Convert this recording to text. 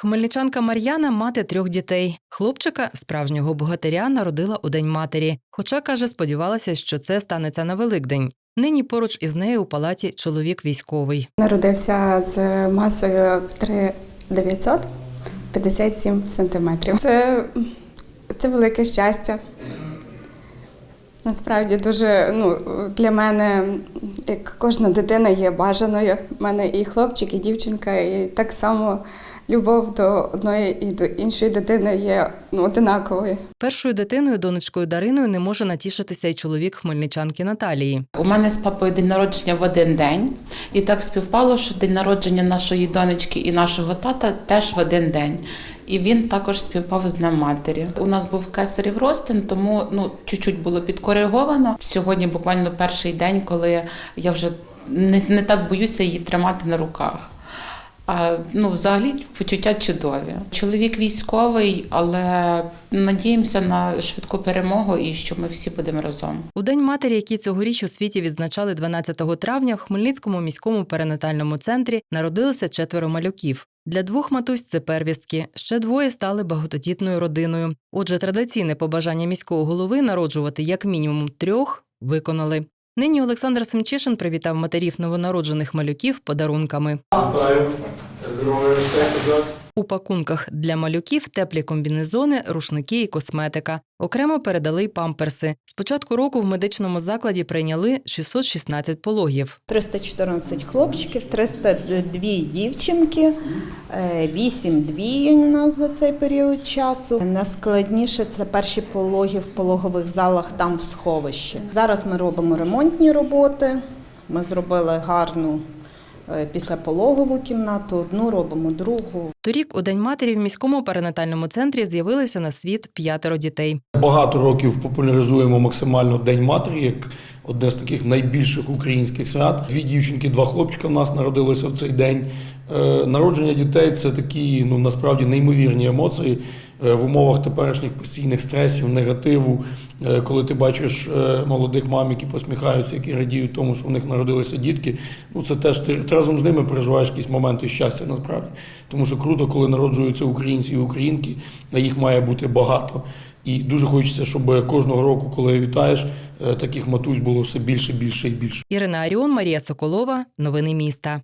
Хмельничанка Мар'яна мати трьох дітей. Хлопчика, справжнього богатиря, народила у день матері. Хоча каже, сподівалася, що це станеться на Великдень. Нині поруч із нею у палаті чоловік військовий. Народився з масою в 3957 сантиметрів. Це, це велике щастя. Насправді дуже ну, для мене, як кожна дитина є бажаною. У мене і хлопчик, і дівчинка, і так само любов до одної і до іншої дитини є ну, одинаковою. Першою дитиною, донечкою Дариною, не може натішитися й чоловік хмельничанки Наталії. У мене з папою день народження в один день, і так співпало, що день народження нашої донечки і нашого тата теж в один день. І він також співпав з Днем матері. У нас був кесарів ростин, тому ну чуть-чуть було підкориговано. Сьогодні буквально перший день, коли я вже не, не так боюся її тримати на руках. А, ну, взагалі почуття чудові. Чоловік військовий, але надіємося на швидку перемогу і що ми всі будемо разом. У День матері, який цьогоріч у світі відзначали 12 травня, в Хмельницькому міському перинатальному центрі народилося четверо малюків. Для двох матусь це первістки. Ще двоє стали багатодітною родиною. Отже, традиційне побажання міського голови народжувати як мінімум трьох виконали. Нині Олександр Семчишин привітав матерів новонароджених малюків подарунками. Здоров'я, У пакунках для малюків теплі комбінезони, рушники і косметика. Окремо передали й памперси. З початку року в медичному закладі прийняли 616 пологів. 314 хлопчиків, 302 дівчинки, 8 двій у нас за цей період часу. Найскладніше це перші пологи в пологових залах там в сховищі. Зараз ми робимо ремонтні роботи. Ми зробили гарну е, післяпологову кімнату, одну робимо другу. Торік у День матері в міському перинатальному центрі з'явилися на світ п'ятеро дітей. Багато років популяризуємо максимально День матері як одне з таких найбільших українських свят. Дві дівчинки, два хлопчика в нас народилися в цей день. Е, Народження дітей це такі ну насправді неймовірні емоції е, в умовах теперішніх постійних стресів, негативу. Е, Коли ти бачиш молодих мам, які посміхаються, які радіють тому, що в них народилися дітки. Ну це теж ти разом з ними переживаєш якісь моменти щастя насправді. Тому що круто, коли народжуються українці і українки, а їх має бути багато. І дуже хочеться, щоб кожного року, коли вітаєш, е, таких матусь було все більше, більше і більше. Ірина Аріон, Марія Соколова. Новини міста.